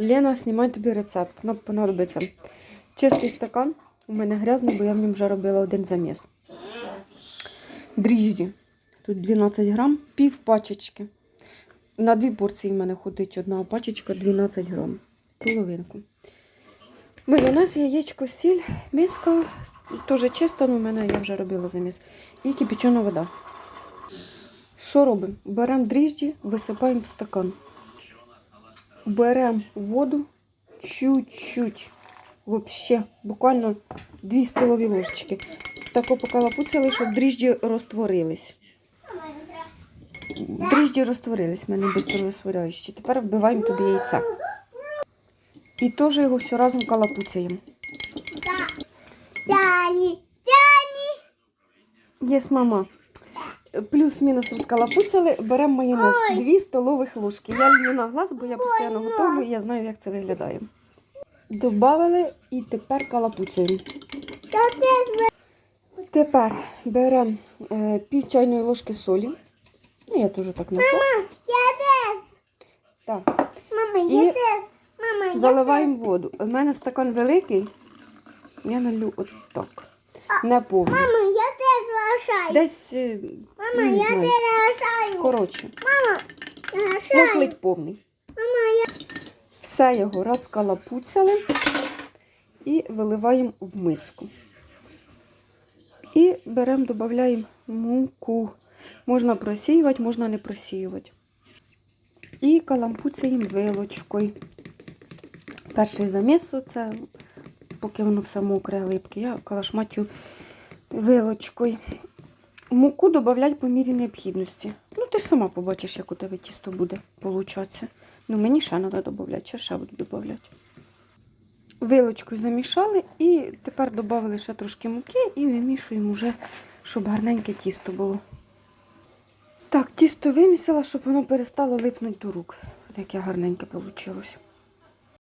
Лена, знімай тобі рецепт. Нам понадобиться чистий стакан. У мене грязний, бо я в ньому вже робила один заміс. Дріжджі. Тут 12 грам, пів пачечки. На дві порції в мене ходить одна пачечка 12 грам. Половинку. Майонез, яєчко, сіль, миска. Теж чиста, але в мене я вже робила заміс. І кипячена вода. Що робимо? Беремо дріжджі, висипаємо в стакан. Беремо воду чуть-чуть. Вообще, буквально 2 столові ложечки. Тако покалапуцяли, щоб дріжджі розтворились. Дріжджі розтворились, в мене безрозтворяючі. Тепер вбиваємо туди яйця. І теж його все разом калапуцяємо. Тяни, тяни. Єс, мама. Плюс-мінус розкалапуцяли, беремо майонез. Дві столових ложки. Я лью на глаз, бо я постійно готую і я знаю, як це виглядає. Добавили і тепер калапуцяємо. Тепер беремо е, пів чайної ложки солі. Ну, я теж так наклала. Мама, я теж. Так. Мама, я теж. Мама, Заливаємо воду. У мене стакан великий. Я налю отак. Не повний. Лишаю. Десь. е, Мама, не я знаю. теж лишаю. Коротше, Мама, лишаю. може повний. Мама, я... Все його розкалапуцяли і виливаємо в миску. І беремо, додаємо муку. Можна просіювати, можна не просіювати. І калампуцяємо вилочкою. Перший заміс це, поки воно все мокре, липке, я калашматю вилочкою. Муку додавати по мірі необхідності. Ну, ти ж сама побачиш, як у тебе тісто буде получатися. Ну, мені ще треба додати, чи ще буду додати. Вилочкою замішали і тепер додали ще трошки муки і вимішуємо вже, щоб гарненьке тісто було. Так, тісто вимісила, щоб воно перестало липнути до рук. Таке гарненьке вийшло.